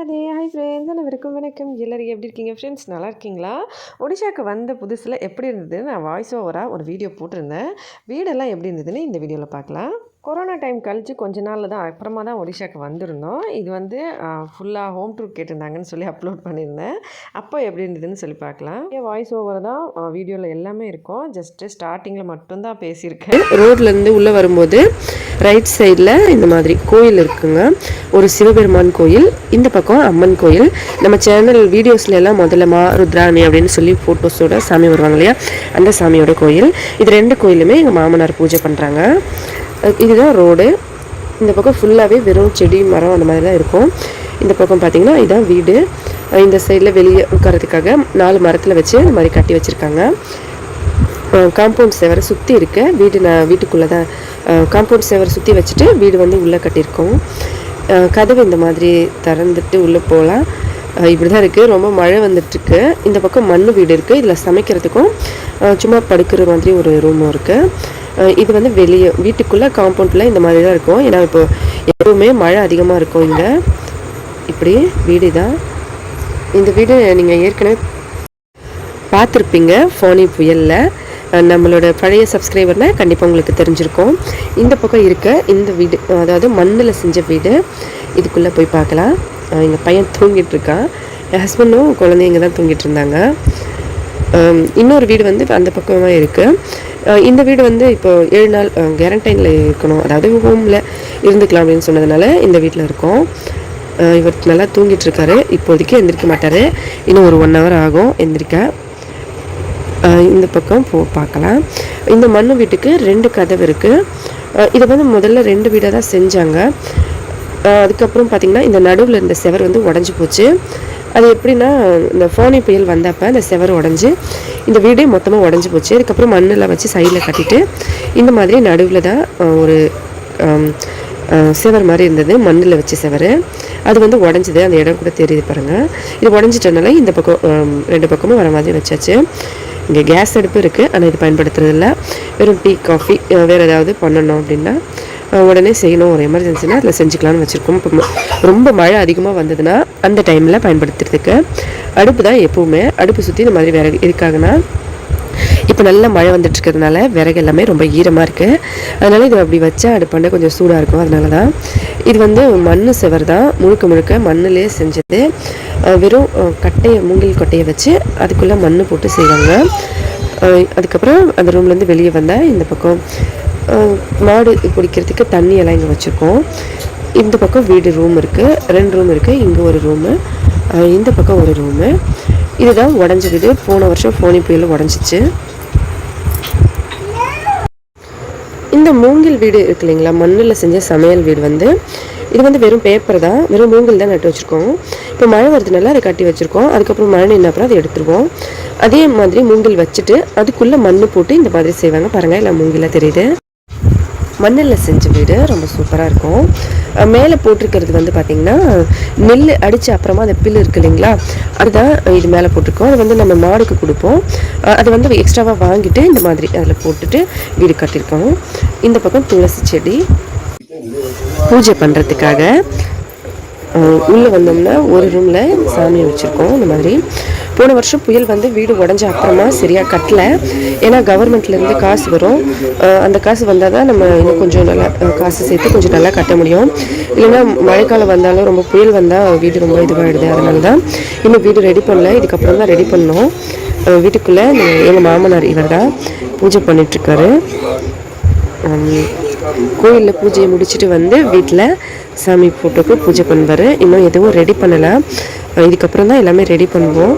Radhe. Hi friends அனைவருக்கும் வணக்கம். எல்லோரும் எப்படி இருக்கீங்க? ஃப்ரெண்ட்ஸ் நல்லா இருக்கீங்களா? ஒடிஷாவுக்கு வந்த புதுசில் எப்படி இருந்தது நான் வாய்ஸ் ஓவராக ஒரு வீடியோ போட்டிருந்தேன். வீடெல்லாம் எப்படி இருந்ததுன்னு இந்த வீடியோவில் பார்க்கலாம். கொரோனா டைம் கழித்து கொஞ்ச நாளில் தான் அப்புறமா தான் ஒடிஷாக்கு வந்திருந்தோம். இது வந்து ஃபுல்லாக ஹோம் டூர் கேட்டிருந்தாங்கன்னு சொல்லி அப்லோட் பண்ணியிருந்தேன். அப்போ எப்படி இருந்ததுன்னு சொல்லி பார்க்கலாம். என் வாய்ஸ் ஓவர் தான் வீடியோவில் எல்லாமே இருக்கும். ஜஸ்ட்டு ஸ்டார்டிங்கில் மட்டும்தான் பேசியிருக்கேன். ரோட்லேருந்து உள்ளே வரும்போது ரைட் சைடில் இந்த மாதிரி கோயில் இருக்குங்க. ஒரு சிவபெருமான் கோயில் இந்த பக்கம் அம்மன் கோயில். நம்ம சேனல் வீடியோஸ்ல எல்லாம் முதல்ல மா ருத்ராணி அப்படின்னு சொல்லி ஃபோட்டோஸோட சாமி வருவாங்க இல்லையா? அந்த சாமியோட கோயில். இது ரெண்டு கோயிலுமே எங்கள் மாமனார் பூஜை பண்ணுறாங்க இதுதான் ரோடு. இந்த பக்கம் ஃபுல்லாகவே வெறும் செடி மரம் அந்த மாதிரி தான் இருக்கும். இந்த பக்கம் பார்த்தீங்கன்னா இதுதான் வீடு. இந்த சைடில் வெளியே உட்காரத்துக்காக நாலு மரத்தில் வச்சு இந்த மாதிரி கட்டி வச்சுருக்காங்க. காம்பவுண்ட் சேவரை சுற்றி இருக்கு. வீடு நான் வீட்டுக்குள்ளே தான் காம்பவுண்ட் சேவரை சுற்றி வச்சுட்டு வீடு வந்து உள்ளே கட்டியிருக்கோம். கதவு இந்த மாதிரி திறந்துட்டு உள்ளே போகலாம். இப்படி தான் இருக்குது ரொம்ப மழை வந்துட்டுருக்கு. இந்த பக்கம் மண் வீடு இருக்குது இதில் சமைக்கிறதுக்கும் சும்மா படுக்கிற மாதிரி ஒரு ரூமும் இருக்குது இது வந்து வெளியே வீட்டுக்குள்ளே காம்பவுண்டில் இந்த மாதிரி தான் இருக்கும். ஏன்னா இப்போ எப்போவுமே மழை அதிகமாக இருக்கும் இங்கே. இப்படி வீடு தான் இந்த வீடு நீங்கள் ஏற்கனவே பார்த்துருப்பீங்க ஃபோனி புயலில். நம்மளோட பழைய சப்ஸ்கிரைபர்னால் கண்டிப்பாக உங்களுக்கு தெரிஞ்சிருக்கும். இந்த பக்கம் இருக்க இந்த வீடு அதாவது மண்ணில் செஞ்ச வீடு இதுக்குள்ளே போய் பார்க்கலாம். எங்கள் பையன் தூங்கிட்டு இருக்கான். என் ஹஸ்பண்டும் குழந்தைங்க தான் தூங்கிட்டு இருந்தாங்க. இன்னொரு வீடு வந்து அந்த பக்கமாக இருக்குது இந்த வீடு வந்து இப்போ ஏழு நாள் கேரண்டைனில் இருக்கணும். அதாவது ஹோமில் இருந்துக்கலாம் அப்படின்னு சொன்னதுனால இந்த வீட்டில் இருக்கோம். இவர் நல்லா தூங்கிட்டு இருக்காரு. இப்போதைக்கு எந்திரிக்க மாட்டார். இன்னும் ஒரு ஒன் ஹவர் ஆகும் எந்திரிக்க. இந்த பக்கம் போ பார்க்கலாம். இந்த மண்ணு வீட்டுக்கு ரெண்டு கதவு இருக்குது இதை வந்து முதல்ல ரெண்டு வீடாக தான் செஞ்சாங்க. அதுக்கப்புறம் பார்த்திங்கன்னா இந்த நடுவில் இருந்த செவர் வந்து உடஞ்சி போச்சு. அது எப்படின்னா இந்த ஃபோனி புயல் வந்தப்போ அந்த செவர் உடஞ்சி இந்த வீடே மொத்தமாக உடஞ்சி போச்சு. அதுக்கப்புறம் மண்ணில் வச்சு சைடில் கட்டிட்டு இந்த மாதிரி நடுவில் தான் ஒரு செவர் மாதிரி இருந்தது. மண்ணில் வச்ச செவர். அது வந்து உடஞ்சிது. அந்த இடம் கூட தெரியுது பாருங்கள் இது உடஞ்சிட்டனால இந்த பக்கம் ரெண்டு பக்கமும் வர மாதிரி வச்சாச்சு. இங்கே கேஸ் அடுப்பு இருக்குது ஆனால் இது பயன்படுத்துறதில்ல. வெறும் டீ காஃபி வேறு ஏதாவது பண்ணணும் அப்படின்னா உடனே செய்யணும். ஒரு எமர்ஜென்சினா அதில் செஞ்சுக்கலாம்னு வச்சுருக்கோம். இப்போ ரொம்ப மழை அதிகமாக வந்ததுன்னா அந்த டைமில் பயன்படுத்துறதுக்கு. அடுப்பு தான் எப்போவுமே. அடுப்பு சுற்றி இந்த மாதிரி விறகு இருக்காங்கன்னா இப்போ நல்ல மழை வந்துட்டுருக்கிறதுனால விறகு எல்லாமே ரொம்ப ஈரமாக இருக்குது அதனால் இது அப்படி வச்சா அடுப்பாண்ட கொஞ்சம் சூடாக இருக்கும். அதனால தான் இது வந்து மண் செவர் தான். முழுக்க முழுக்க மண்ணிலே செஞ்சது. வெறும் கட்டையை மூங்கில் கொட்டையை வச்சு அதுக்குள்ளே மண் போட்டு செய்வாங்க. அதுக்கப்புறம் அந்த ரூம்லேருந்து வெளியே வந்தால் இந்த பக்கம் மாடு குடிக்கிறதுக்கு தண்ணி எல்லாம் இங்கே வச்சுருக்கோம். இந்த பக்கம் வீடு ரூம் இருக்குது ரெண்டு ரூம் இருக்குது இங்கே ஒரு ரூமு இந்த பக்கம் ஒரு ரூமு இதுதான் உடஞ்ச வீடு. போன வருஷம் ஃபோனி புயல் உடஞ்சிச்சு. இந்த மூங்கில் வீடு இருக்கு இல்லைங்களா? மண்ணில் செஞ்ச சமையல் வீடு வந்து. இது வந்து வெறும் பேப்பர் தான். வெறும் மூங்கில் தான் நட்டு வச்சுருக்கோம். இப்போ மழை வருதுனால அதை கட்டி வச்சுருக்கோம். அதுக்கப்புறம் மழை நின்ன அப்புறம் அதை எடுத்துருவோம். அதே மாதிரி மூங்கில் வச்சுட்டு அதுக்குள்ளே மண் போட்டு இந்த மாதிரி செய்வாங்க. பாருங்கள் இல்லை மூங்கிலாக தெரியுது. மண்ணில் செஞ்ச வீடு ரொம்ப சூப்பராக இருக்கும். மேலே போட்டிருக்கிறது வந்து பார்த்திங்கன்னா நெல் அடித்த அப்புறமா அந்த பில் இருக்கு இல்லைங்களா? அதுதான் இது மேலே போட்டிருக்கோம். அது வந்து நம்ம மாடுக்கு கொடுப்போம். அதை வந்து எக்ஸ்ட்ராவாக வாங்கிட்டு இந்த மாதிரி அதில் போட்டுட்டு வீடு கட்டியிருக்கோம். இந்த பக்கம் துளசி செடி. பூஜை பண்ணுறதுக்காக உள்ளே வந்தோம்னா ஒரு ரூமில் சாமியை வச்சுருக்கோம். இந்த மாதிரி. போன வருஷம் புயல் வந்து வீடு உடஞ்ச அப்புறமா சரியாக கட்டல. ஏன்னா கவர்மெண்ட்லேருந்து காசு வரும். அந்த காசு வந்தால் தான் நம்ம இன்னும் கொஞ்சம் நல்லா காசு சேர்த்து கொஞ்சம் நல்லா கட்ட முடியும். இல்லைன்னா மழைக்காலம் வந்தாலும் ரொம்ப புயல் வந்தால் வீடு ரொம்ப இதுவாகிடுது அதனால தான் இன்னும் வீடு ரெடி பண்ணல. இதுக்கப்புறம் தான் ரெடி பண்ணோம் வீட்டுக்குள்ளே எங்கள் மாமனார் இவர் தான் பூஜை பண்ணிகிட்ருக்காரு கோயிலில் பூஜையை முடிச்சுட்டு வந்து வீட்டில் சாமி ஃபோட்டோக்கு பூஜை பண்ணுவார். இன்னும் எதுவும் ரெடி பண்ணலை. இதுக்கப்புறம் தான் எல்லாமே ரெடி பண்ணுவோம்.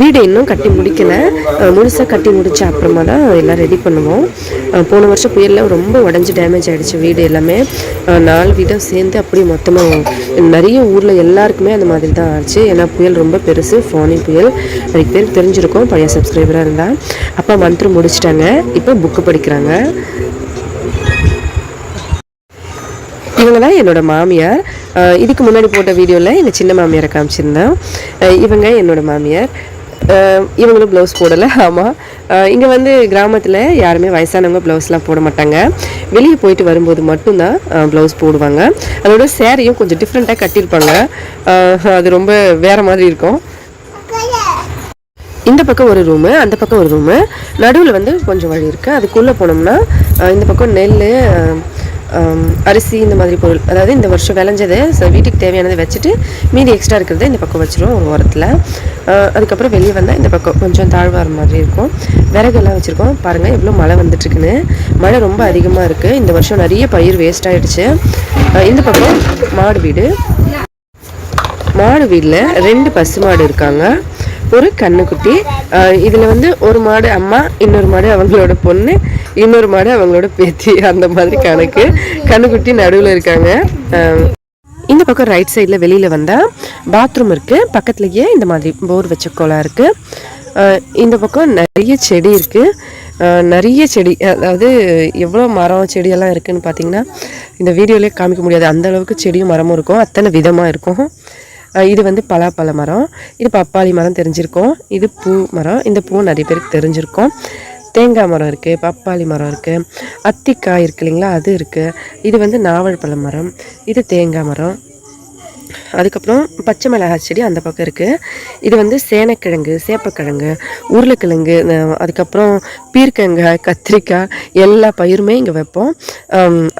வீடு இன்னும் கட்டி முடிக்கலை. முழுசாக கட்டி முடிச்ச அப்புறமா தான் எல்லாம் ரெடி பண்ணுவோம். போன வருஷம் புயலில் ரொம்ப உடஞ்சி டேமேஜ் ஆகிடுச்சு வீடு எல்லாமே. நாலு வீடும் சேர்ந்து அப்படியே மொத்தமாக நிறைய ஊரில் எல்லாருக்குமே அந்த மாதிரி தான் ஆச்சு. ஏன்னா புயல் ரொம்ப பெருசு ஃபோனி புயல். அதுக்கு பேர் தெரிஞ்சிருக்கோம் பழைய சப்ஸ்கிரைபராக இருந்தால் அப்பா மந்த்ரு முடிச்சிட்டாங்க. இப்போ புக்கு படிக்கிறாங்க. இவங்க தான் என்னோட மாமியார். இதுக்கு முன்னாடி போட்ட வீடியோவில் எங்கள் சின்ன மாமியாரை காமிச்சிருந்தேன் இவங்க என்னோட மாமியார். இவங்களும் ப்ளவுஸ் போடலை ஆமாம் இங்கே வந்து கிராமத்தில் யாருமே வயசானவங்க ப்ளவுஸ்லாம் போட மாட்டாங்க. வெளியே போயிட்டு வரும்போது மட்டும்தான் ப்ளவுஸ் போடுவாங்க. அதோட சேரீயும் கொஞ்சம் டிஃப்ரெண்ட்டாக கட்டியிருப்பாங்க. அது ரொம்ப வேறு மாதிரி இருக்கும். இந்த பக்கம் ஒரு ரூமு அந்த பக்கம் ஒரு ரூமு நடுவில் வந்து கொஞ்சம் வழி இருக்குது அதுக்குள்ளே போனோம்னா இந்த பக்கம் நெல் அரிசி இந்த மாதிரி பொருள் அதாவது இந்த வருஷம் விளைஞ்சது வீட்டுக்கு தேவையானதை வச்சுட்டு மீதி எக்ஸ்ட்ரா இருக்கிறத இந்த பக்கம் வச்சிருவோம் ஒரு ஓரத்தில். அதுக்கப்புறம் வெளியே வந்தால் இந்த பக்கம் கொஞ்சம் தாழ்வார மாதிரி இருக்கும். விறகெல்லாம் வச்சுருக்கோம். பாருங்கள் எவ்வளோ மழை வந்துட்டுருக்குன்னு. மழை ரொம்ப அதிகமாக இருக்குது இந்த வருஷம் நிறைய பயிர் வேஸ்ட் ஆகிடுச்சு இந்த பக்கம் மாடு வீடு. மாடு வீட்டில் ரெண்டு பசு மாடு இருக்காங்க. ஒரு கண்ணுக்குட்டி. இதில் வந்து ஒரு மாடு அம்மா இன்னொரு மாடு அவங்களோட பொண்ணு இன்னொரு மாடு அவங்களோட பேத்தி அந்த மாதிரி கணக்கு. கண்ணுக்குட்டி நடுவில் இருக்காங்க. இந்த பக்கம் ரைட் சைடில் வெளியில் வந்தால் பாத்ரூம் இருக்குது பக்கத்துலேயே இந்த மாதிரி போர் வச்ச குளம் இருக்குது இந்த பக்கம் நிறைய செடி இருக்குது நிறைய செடி அதாவது எவ்வளோ மரம் செடியெல்லாம் இருக்குதுன்னு பார்த்தீங்கன்னா இந்த வீடியோலேயே காமிக்க முடியாது. அந்த அளவுக்கு செடியும் மரமும் இருக்கும். அத்தனை விதமாக இருக்கும். இது வந்து பலாப்பழ மரம். இது பப்பாளி மரம் தெரிஞ்சிருக்கோம். இது பூ மரம். இந்த பூ நிறைய பேருக்கு தெரிஞ்சிருக்கோம். தேங்காய் மரம் இருக்குது பப்பாளி மரம் இருக்குது அத்திக்காய் இருக்கு இல்லைங்களா? அது இருக்குது இது வந்து நாவல் பழ மரம். இது தேங்காய் மரம். அதுக்கப்புறம் பச்சை மிளகாய் செடி அந்த பக்கம் இருக்குது இது வந்து சேனக்கிழங்கு சேப்பக்கிழங்கு உருளைக்கிழங்கு அதுக்கப்புறம் பீர்க்கங்க கத்திரிக்காய் எல்லா பயிருமே இங்கே வைப்போம்.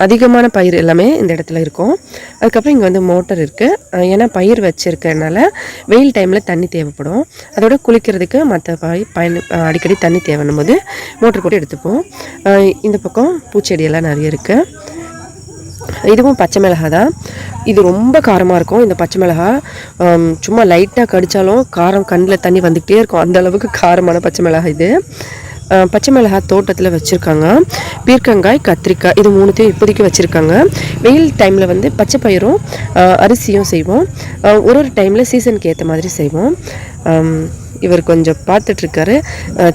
அதிகமான பயிர் எல்லாமே இந்த இடத்துல இருக்கும். அதுக்கப்புறம் இங்கே வந்து மோட்டர் இருக்குது ஏன்னா பயிர் வச்சுருக்கறனால வெயில் டைமில் தண்ணி தேவைப்படும். அதோட குளிக்கிறதுக்கு மற்ற பாய் பயன் அடிக்கடி தண்ணி தேவைன்னும் போது மோட்டர் போட்டு எடுத்துப்போம். இந்த பக்கம் பூச்செடியெல்லாம் நிறைய இருக்குது இதுவும் பச்சை மிளகா தான். இது ரொம்ப காரமாக இருக்கும் இந்த பச்சை மிளகா சும்மா லைட்டாக கடித்தாலும் காரம் கண்ணில் தண்ணி வந்துக்கிட்டே இருக்கும். அந்த அளவுக்கு காரமான பச்சை மிளகா இது. பச்சை மிளகாய் தோட்டத்தில் வச்சுருக்காங்க. பீர்க்கங்காய் கத்திரிக்காய் இது மூணுத்தையும் இப்போதைக்கு வச்சுருக்காங்க. வெயில் டைமில் வந்து பச்சை பயிரும் அரிசியும் செய்வோம். ஒரு ஒரு டைமில் சீசனுக்கு ஏற்ற மாதிரி செய்வோம். இவர் கொஞ்சம் பார்த்துட்ருக்காரு.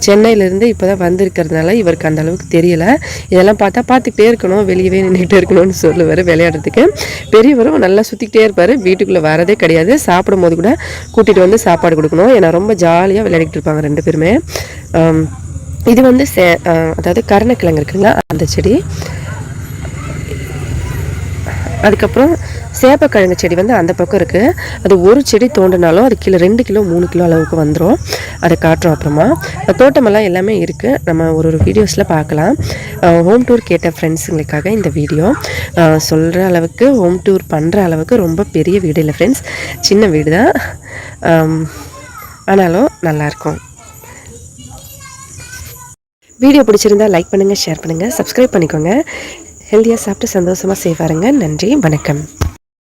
சென்னையிலேருந்து இப்போ தான் வந்திருக்கிறதுனால இவருக்கு அந்த அளவுக்கு தெரியலை. இதெல்லாம் பார்த்தா பார்த்துக்கிட்டே இருக்கணும் வெளியவே நின்றுட்டே இருக்கணும்னு சொல்லுவார் விளையாடுறதுக்கு. பெரியவரும் நல்லா சுற்றிக்கிட்டே இருப்பார். வீட்டுக்குள்ளே வரதே கிடையாது. சாப்பிடும் போது கூட கூட்டிகிட்டு வந்து சாப்பாடு கொடுக்கணும். ஏன்னா ரொம்ப ஜாலியாக விளையாடிட்டு இருப்பாங்க ரெண்டு பேருமே. இது வந்து சே அதாவது கருணக்கிழங்கு இருக்குங்களா? அந்த செடி. அதுக்கப்புறம் சேப்பக்கிழங்கு செடி வந்து அந்த பக்கம் இருக்குது அது ஒரு செடி தோண்டினாலும் அது கீழே ரெண்டு கிலோ மூணு கிலோ அளவுக்கு வந்துடும் அதை காட்டுறோம் அப்புறமா. தோட்டமெல்லாம் எல்லாமே இருக்குது நம்ம ஒரு ஒரு வீடியோஸில் பார்க்கலாம். ஹோம் டூர் கேட்ட ஃப்ரெண்ட்ஸுங்களுக்காக இந்த வீடியோ சொல்கிற அளவுக்கு ஹோம் டூர் பண்ணுற அளவுக்கு ரொம்ப பெரிய வீடு இல்லை ஃப்ரெண்ட்ஸ் சின்ன வீடு தான் ஆனாலும் நல்லாயிருக்கும் வீடியோ பிடிச்சிருந்தா லைக் பண்ணுங்கள் ஷேர் பண்ணுங்கள் சப்ஸ்கிரைப் பண்ணிக்கோங்க. ஹெல்த்தியாக சாப்பிட்டு சந்தோஷமாக செய்வாருங்க. நன்றி வணக்கம்.